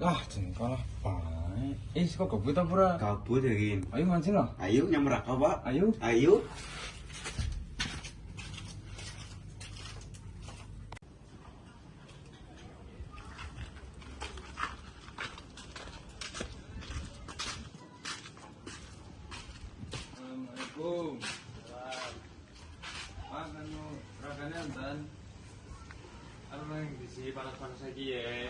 Lah, jeneng kalah bae. Eh, kok gabut ta pura? Kabut ya, Kin. Ayo mancing lah. Ayo nyamrak apa? Ayo. Ayo. Assalamualaikum. Pak, anu ragane enten. Anu nang disi panas-panas lagi ya.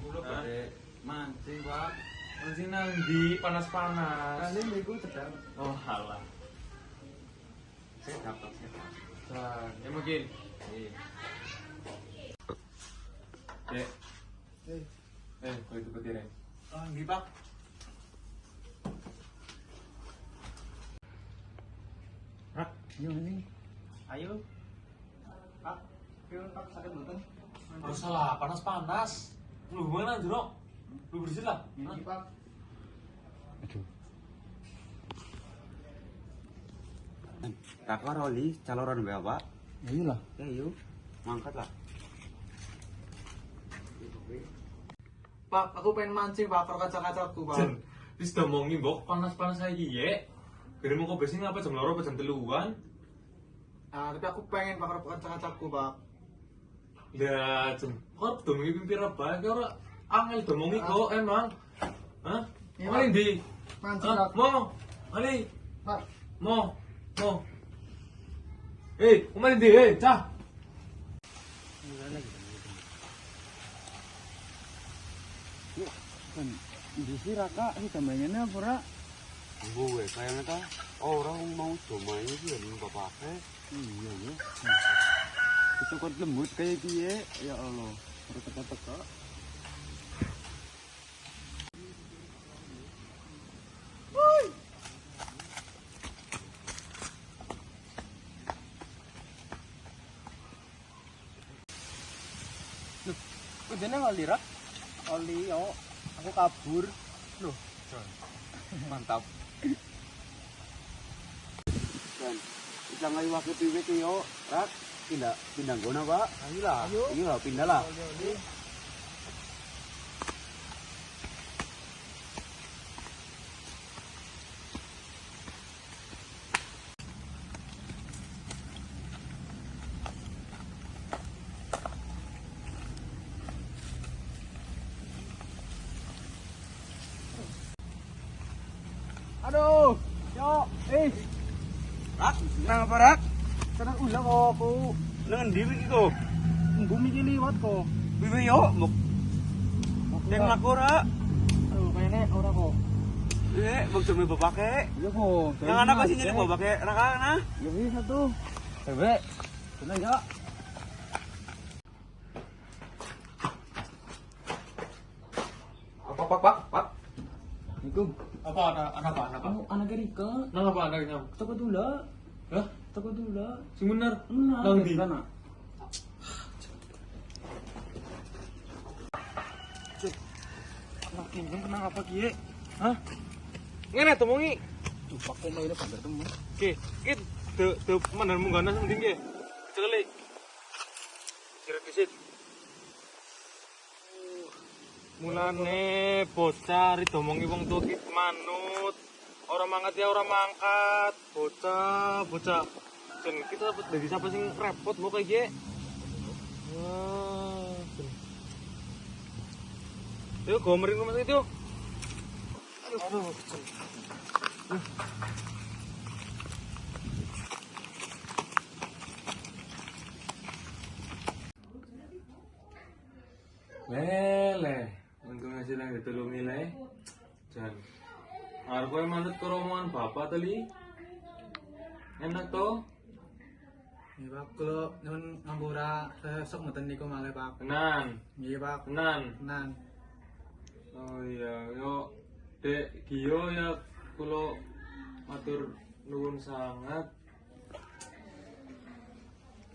Kulo Hah? badhe mancing, Pak. Masih nang di panas-panas. Kali niku sedang Oh halah. Saya dapat, saya dapat. Nah, ya mungkin. Iya. Dek. Eh, kau itu petirnya. Ah, nggih, Pak. Rak, Ayo mancing. Ayo. Pak, piye Pak sakit mboten? harus salah panas-panas. Lu gimana, Jero? Lu bersih lah. Nggih, Pak. Aduh. Raka Roli, caloran berapa? Ya iyalah. Ya yuk, mangkat lah. Pak, aku pengen mancing pak, karo kaca-kacaku pak. Jen, wis domongi mbok panas-panas lagi ya. Gede mau kau bersih ngapa jam loro apa jam teluan? Ah, tapi aku pengen pak, karo kaca-kacaku pak. Lah, jen, kau harus domongi pimpin apa? Kau ora angel domongi kok emang. Hah? Iya, Kali Pak. di? Mancing Hah? Kali? Pak, Mau? Mau? Eh, kemarin di, eh, cah. Kan di si Raka tambangane apa ora? Gue kayaknya ta orang mau cuma ini sih yang bapak pakai. Iya ya. Itu kok lembut kayak piye? Ya Allah. Teka-teka. aku dene oli rak. Oli yo. Aku kabur. Loh, Jon. Mantap. Jon. Kita ngayu waktu piwit yo, rak. Pindah, pindah gona, Pak. Ayo. Ayo lah, pindah lah. Ayo, ayo. Aduh, yo, eh, Rak, nang apa rak? kadang ulah kok aku. Nang di iki kok. Bumi ini liwat kok. Piwe yo, muk. Yang laku rak. Aduh, kayaknya ora kok. Eh, mau cuma bapak pakai. Iya kok. Yang anak pasti jadi bapak pakai raka nah. Ya bisa tuh. Bebek. Tenang ya. Apa, pak, pak, pak? Assalamualaikum. Apa, ada, ada apa, ada apa? Kamu anak Erika. Nang apa, ada nyam? Toko dula. Hah? Toko dula. Sing bener? Nah, Nang di? sana. Nah, ini kenapa apa kie? Hah? Ngene domongi. Tuh, pak kok mainnya bandar temen. Oke, kit de de mandan munggana sing tinggi. Cekeli. Sirat kisit. Mulane bocah ridomongi wong tuwa ki manut. Ora mangkat ya ora mangkat. Bocah, bocah. Jen kita dari siapa sing repot mau kayak gini? Wah. Yuk, gomerin rumah itu. Aduh, jen. Le. Jan. Arep kowe manut karo omongan bapak tadi. Enak to? Iya pak, kalau nyun ngambura sesok ngeten niku malih pak. Tenan, Iya pak, tenan. tenan. Oh iya, yo Dek Gio ya kula matur nuwun sangat.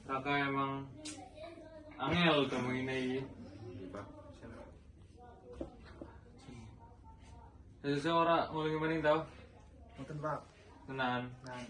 Raka emang angel kamu ini iki. Sesuk ora ngulingi maning tau? Ngeten pak, Tenan. tenan.